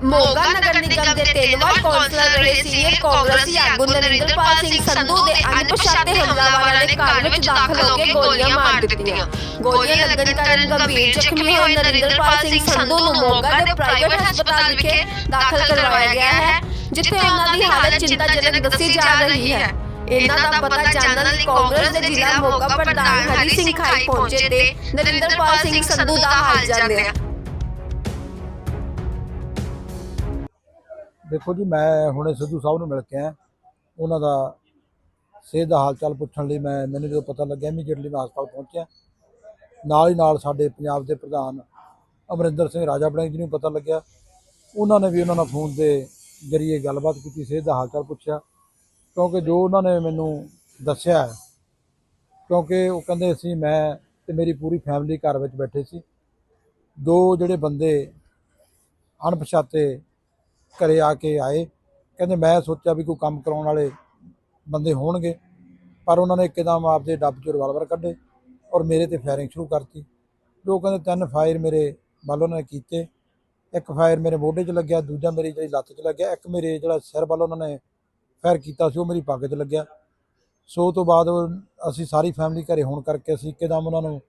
ਮੋਗਾ ਨਗਰ ਨਿਗਮ ਦੇ ਤਿੰਨ ਵਾਰ ਕੌਂਸਲਰ ਰਹੇ ਸੀਨੀਅਰ ਕਾਂਗਰਸੀ ਆਗੂ ਨਰਿੰਦਰਪਾਲ ਸਿੰਘ ਸੰਧੂ ਦੇ ਅਣਪਛਾਤੇ ਹਮਲਾਵਰਾਂ ਨੇ ਘਰ ਵਿੱਚ ਦਾਖਲ ਹੋ ਕੇ ਗੋਲੀਆਂ ਮਾਰ ਦਿੱਤੀਆਂ। ਗੋਲੀਆਂ ਲੱਗਣ ਕਾਰਨ ਗੰਭੀਰ ਜ਼ਖਮੀ ਹੋਏ ਨਰਿੰਦਰਪਾਲ ਸਿੰਘ ਸੰਧੂ ਨੂੰ ਮੋਗਾ ਦੇ ਪ੍ਰਾਈਵੇਟ ਹਸਪਤਾਲ ਵਿਖੇ ਦਾਖਲ ਕਰਵਾਇਆ ਗਿਆ ਹੈ ਜਿੱਥੇ ਉਹਨਾਂ ਦੀ ਹਾਲਤ ਚਿੰਤਾਜਨਕ ਦੱਸੀ ਜਾ ਰਹੀ ਹੈ। ਇਹਨਾਂ ਦਾ ਪਤਾ ਜਾਣਨ ਲਈ ਕਾਂਗਰਸ ਦੇ ਜ਼ਿਲ੍ਹਾ ਮੋਗਾ ਪ੍ਰਧਾਨ ਹਰੀ ਸਿੰਘ ਖਾਈ ਪਹੁੰਚੇ ਤੇ ਨਰਿੰਦਰਪਾਲ ਸਿੰਘ ਸੰਧੂ ਦਾ ਹਾਲ ਜਾਣਿਆ ਦੇਖੋ ਜੀ, ਮੈਂ ਹੁਣੇ ਸਿੱਧੂ ਸਾਹਿਬ ਨੂੰ ਮਿਲ ਕੇ ਆਇਆ। ਉਹਨਾਂ ਦਾ ਸਿਹਤ ਦਾ ਹਾਲ ਚਾਲ ਪੁੱਛਣ ਲਈ ਮੈਂ, ਮੈਨੂੰ ਜਦੋਂ ਪਤਾ ਲੱਗਿਆ ਇਮੀਡੀਏਟਲੀ ਮੈਂ ਹਸਪਤਾਲ ਪਹੁੰਚਿਆ। ਨਾਲ ਹੀ ਨਾਲ ਸਾਡੇ ਪੰਜਾਬ ਦੇ ਪ੍ਰਧਾਨ ਅਮਰਿੰਦਰ ਸਿੰਘ ਰਾਜਾ ਬੜਿੰਗ ਜੀ ਨੂੰ ਪਤਾ ਲੱਗਿਆ। ਉਹਨਾਂ ਨੇ ਵੀ ਉਹਨਾਂ ਨਾਲ ਫੋਨ ਦੇ ਜਰੀਏ ਗੱਲਬਾਤ ਕੀਤੀ, ਸਿਹਤ ਦਾ ਹਾਲ ਚਾਲ ਪੁੱਛਿਆ। ਕਿਉਂਕਿ ਜੋ ਉਹਨਾਂ ਨੇ ਮੈਨੂੰ ਦੱਸਿਆ ਕਿਉਂਕਿ ਉਹ ਕਹਿੰਦੇ ਸੀ, ਮੈਂ ਤੇ ਮੇਰੀ ਪੂਰੀ ਫੈਮਿਲੀ ਘਰ ਵਿੱਚ ਬੈਠੇ ਸੀ। ਦੋ ਜਿਹੜੇ ਬੰਦੇ ਅਣਪਛਾਤੇ ਘਰੇ ਆ ਕੇ ਆਏ। ਕਹਿੰਦੇ ਮੈਂ ਸੋਚਿਆ ਵੀ ਕੋਈ ਕੰਮ ਕਰਾਉਣ ਵਾਲੇ ਬੰਦੇ ਹੋਣਗੇ ਪਰ ਉਹਨਾਂ ਨੇ ਇੱਕਦਮ ਆਪਦੇ ਡੱਬ ਚੋਂ ਰਿਵਾਲਵਰ ਕੱਢੇ ਔਰ ਮੇਰੇ ਤੇ ਫਾਇਰਿੰਗ ਸ਼ੁਰੂ ਕਰਤੀ। ਜੋ ਕਹਿੰਦੇ ਤਿੰਨ ਫਾਇਰ ਮੇਰੇ ਵੱਲ ਉਹਨਾਂ ਨੇ ਕੀਤੇ। ਇੱਕ ਫਾਇਰ ਮੇਰੇ ਮੋਢੇ 'ਚ ਲੱਗਿਆ ਦੂਜਾ ਮੇਰੀ ਜਿਹੜੀ ਲੱਤ 'ਚ ਲੱਗਿਆ ਇੱਕ ਮੇਰੇ ਜਿਹੜਾ ਸਿਰ ਵੱਲ ਉਹਨਾਂ ਨੇ ਫਾਇਰ ਕੀਤਾ ਸੀ ਉਹ ਮੇਰੀ ਪੱਗ 'ਚ ਲੱਗਿਆ। ਸੋ ਤੋਂ ਬਾਅਦ ਅਸੀਂ ਸਾਰੀ ਫੈਮਿਲੀ ਘਰੇ ਹੋਣ ਕਰਕੇ ਅਸੀਂ ਇੱਕਦਮ ਉਹਨਾਂ ਨੂੰ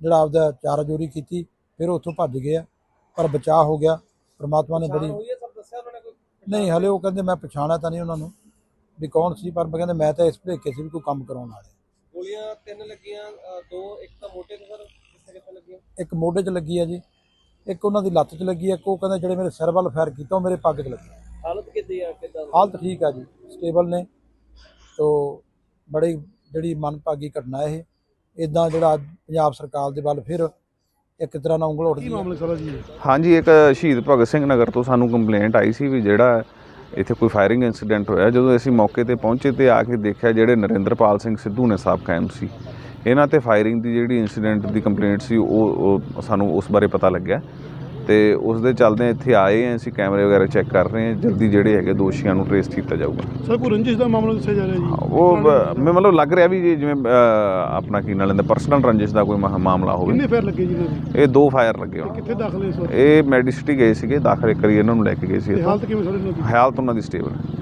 ਜਿਹੜਾ ਆਪਦਾ ਚਾਰਾ ਜੋਰੀ ਕੀਤੀ ਫਿਰ ਉੱਥੋਂ ਭੱਜ ਗਏ ਆ। ਪਰ ਬਚਾਅ ਹੋ ਗਿਆ। ਪ੍ਰਮਾਤਮਾ ਨੇ ਬੜੀ ਨਹੀਂ ਹਲੇ ਉਹ ਕਹਿੰਦੇ ਮੈਂ ਪਛਾਣਿਆ ਤਾਂ ਨਹੀਂ ਉਹਨਾਂ ਨੂੰ ਵੀ ਕੌਣ ਸੀ ਪਰ ਮੈਂ ਕਹਿੰਦੇ ਮੈਂ ਤਾਂ ਇਸ ਭਲੇਖੇ ਸੀ ਵੀ ਕੋਈ ਕੰਮ ਕਰਾਉਣ ਵਾਲੇ ਗੋਲੀਆਂ ਤਿੰਨ ਲੱਗੀਆਂ ਦੋ ਇੱਕ ਤਾਂ ਮੋਟੇ ਤੇ ਸਰ ਕਿੱਥੇ ਕਿੱਥੇ ਲੱਗੀਆਂ? ਇੱਕ ਮੋਢੇ 'ਚ ਲੱਗੀ ਆ ਜੀ ਇੱਕ ਉਹਨਾਂ ਦੀ ਲੱਤ 'ਚ ਲੱਗੀ ਆ ਇੱਕ ਉਹ ਕਹਿੰਦੇ ਜਿਹੜੇ ਮੇਰੇ ਸਿਰ ਵੱਲ ਫਾਇਰ ਕੀਤਾ ਉਹ ਮੇਰੇ ਪੱਗ 'ਚ ਲੱਗੀ ਹਾਲਤ ਕਿੱਦੀ ਆ ਕਿੱਦਾਂ ਹਾਲਤ ਠੀਕ ਆ ਜੀ ਸਟੇਬਲ ਨੇ ਤੋ ਬੜੀ ਜਿਹੜੀ ਮਨਭਾਗੀ ਘਟਨਾ ਇਹ ਇਦਾਂ ਜਿਹੜਾ ਪੰਜਾਬ ਸਰਕਾਰ ਦੇ ਵੱਲ ਫਿਰ ਇੱਕ ਤਰ੍ਹਾਂ ਨਾਲ ਉਂਗਲ ਉੱਠਦੀ ਹੈ ਹਾਂਜੀ ਇੱਕ ਸ਼ਹੀਦ ਭਗਤ ਸਿੰਘ ਨਗਰ ਤੋਂ ਸਾਨੂੰ ਕੰਪਲੇਂਟ ਆਈ ਸੀ ਵੀ ਜਿਹੜਾ ਇੱਥੇ ਕੋਈ ਫਾਇਰਿੰਗ ਇਨਸੀਡੈਂਟ ਹੋਇਆ। ਜਦੋਂ ਅਸੀਂ ਮੌਕੇ ਤੇ ਪਹੁੰਚੇ ਤੇ ਆ ਕੇ ਦੇਖਿਆ ਜਿਹੜੇ ਨਰਿੰਦਰਪਾਲ ਸਿੰਘ ਸਿੱਧੂ ਨੇ ਸਾਬਕਾ ਐਮਸੀ ਇਹਨਾਂ ਤੇ ਫਾਇਰਿੰਗ ਦੀ ਜਿਹੜੀ ਇਨਸੀਡੈਂਟ ਦੀ ਕੰਪਲੇਂਟ ਸੀ ਉਹ ਉਹ ਸਾਨੂੰ ਉਸ ਬਾਰੇ ਪਤਾ ਲੱਗਿਆ। ਤੇ ਉਸ ਦੇ ਚੱਲਦੇ ਇੱਥੇ ਆਏ ਹਾਂ ਅਸੀਂ ਕੈਮਰੇ ਵਗੈਰਾ ਚੈੱਕ ਕਰ ਰਹੇ ਹਾਂ ਜਲਦੀ ਜਿਹੜੇ ਹੈਗੇ ਦੋਸ਼ੀਆਂ ਨੂੰ ਟ੍ਰੇਸ ਕੀਤਾ ਜਾਊਗਾ। ਸਰ ਕੋਈ ਰੰਜਿਸ਼ ਦਾ ਮਾਮਲਾ ਦੱਸਿਆ ਜਾ ਰਿਹਾ ਜੀ? ਉਹ ਬ- ਮੈਂ ਮਤਲਬ ਲੱਗ ਰਿਹਾ ਵੀ ਜੀ ਜਿਵੇਂ ਆਪਣਾ ਕੀ ਨਾਲ ਲੈਂਦਾ ਪਰਸਨਲ ਰੰਜਿਸ਼ ਦਾ ਕੋਈ ਮਾਮਲਾ ਹੋਵੇ। ਕਿੰਨੇ ਫੇਰ ਲੱਗੇ ਜੀ ਇਹਨਾਂ ਦੇ? ਇਹ ਦੋ ਫਾਇਰ ਲੱਗੇ ਹੋਣ। ਕਿੱਥੇ ਦਾਖਲ ਇਸ ਵਕਤ? ਇਹ ਮੈਡੀਸਿਟੀ ਗਏ ਸੀਗੇ ਦਾਖਲ ਕਰੀ ਇਹਨਾਂ ਨੂੰ ਲੈ ਕੇ ਗਏ ਸੀ ਤੇ ਇੱਥੋਂ। ਹਾਲਤ ਕਿਵੇਂ ਸਰ ਇਹਨਾਂ ਦੀ? ਹਾਲਤ ਉਹਨਾਂ ਦੀ ਸਟੇਬਲ ਹੈ।